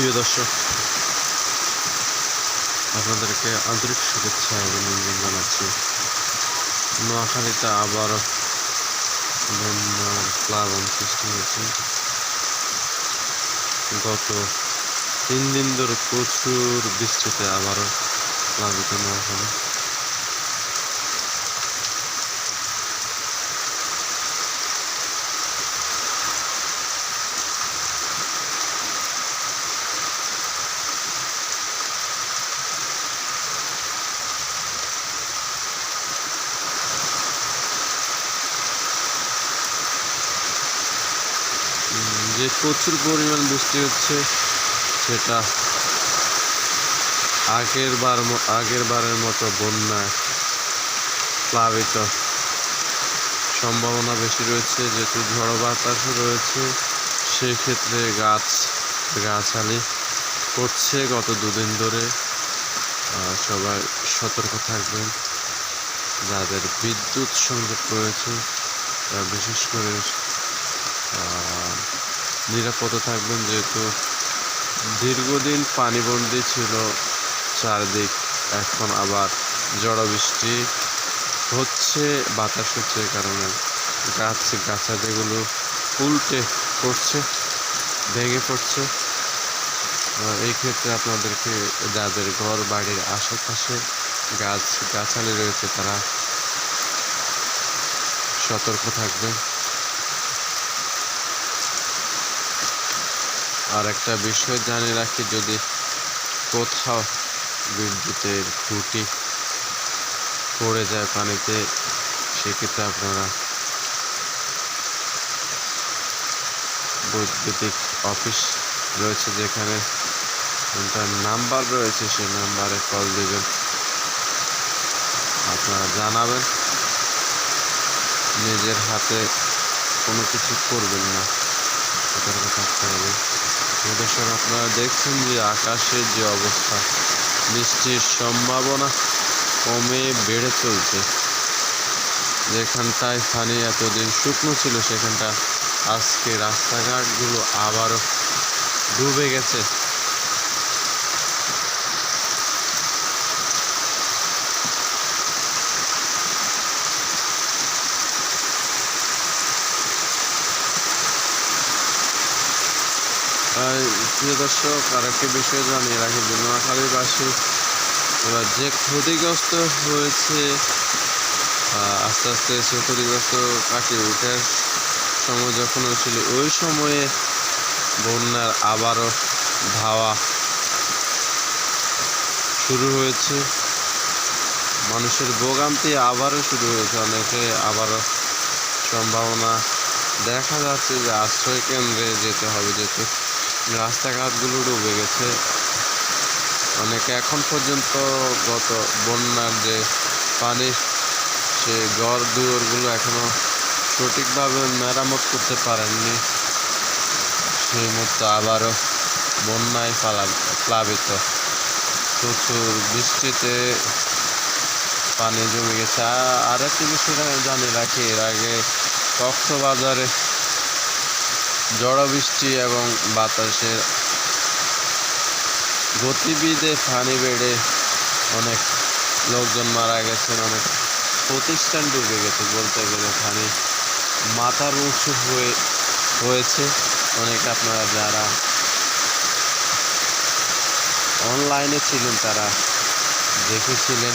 প্রিয় দর্শক, আপনাদেরকে আন্তরিক শুভেচ্ছা অভিনন্দন জানাচ্ছি। নোয়াখালীতে আবার বন্যার প্লাবন সৃষ্টি হয়েছে। গত তিন দিন ধরে প্রচুর বৃষ্টিতে আবারও প্লাবিত নোয়াখালী যে প্রচুর পরিমাণ বৃষ্টি হচ্ছে, সেটা আগের বার আগের বারের মতো বন্যায় প্লাবিত। সম্ভাবনা বেশি রয়েছে, যেহেতু ঝড় বাতাস রয়েছে সেই ক্ষেত্রে গাছ, গাছালি করছে গত দুদিন ধরে। সবাই সতর্ক থাকবেন। যাদের বিদ্যুৎ সংযোগ রয়েছে বিশেষ করে নিরাপদে থাকবেন যেহেতু দীর্ঘদিন পানিবন্দী ছিল চারদিক। এখন আবার বৃষ্টি হচ্ছে, বাতাস হচ্ছে কারণে। গাছ গাছা যেগুলো উল্টে পড়ছে, ভেঙে পড়ছে। এই ক্ষেত্রে আপনাদেরকে যাদের ঘর, বাড়ির আশেপাশে গাছ, গাছালি রয়েছে তারা সতর্ক থাকবেন। আর একটা বিষয় জানিয়ে রাখি, যদি কোথাও বিদ্যুতের খুঁটি পড়ে যায় পানিতে, সেক্ষেত্রে আপনারা বৈদ্যুতিক অফিস রয়েছে যেখানে তার নাম্বার রয়েছে, সেই নাম্বারে কল দিবেন। আপনারা জানাবেন। নিজের হাতে কোনো কিছু করবেন না। থাকতে হবে দর্শক, আপনারা দেখছেন যে আকাশের যে অবস্থা, বৃষ্টির সম্ভাবনা কমে বেড়ে চলছে। যেখানটায় পানি এতদিন শুকনো ছিল, সেখানটা আজকে রাস্তাঘাটগুলো আবারও ডুবে গেছে আর প্রিয় দর্শক, আর একটি বিষয় জানিয়ে রাখি যে নোয়াখালীবাসী এবার যে ক্ষতিগ্রস্ত হয়েছে আস্তে আস্তে সে ক্ষতিগ্রস্ত কাটিয়ে ওঠার সময় যখন হয়েছিল, ওই সময়ে বন্যার আবারও ধাওয়া শুরু হয়েছে। মানুষের ভোগান্তি আবারও শুরু হয়েছে, অনেকে আবারও সম্ভাবনা দেখা যাচ্ছে যে আশ্রয় কেন্দ্রে যেতে হবে যেহেতু। রাস্তাঘাটগুলো ডুবে গেছে। অনেকে এখন পর্যন্ত গত বন্যার যে পানি সে ঘর দুয়ারগুলো এখনও সঠিকভাবে মেরামত করতে পারেননি। সেই মতো আবারও বন্যায় পালা, প্লাবিত। প্রচুর বৃষ্টিতে পানি জমে গেছে। আর একটি বিষয় জানি রাখি, এর আগে কক্সবাজারে ঝড় বৃষ্টি এবং বাতাসের গতিবিধে ফানি বেড়ে অনেক লোকজন মারা গেছেন, অনেক প্রতিষ্ঠান ডুবে গেছে বলতে গেলে পানি মাথার উঁচু হয়ে হয়েছে। অনেক আপনারা যারা অনলাইনে ছিলেন তারা দেখেছিলেন।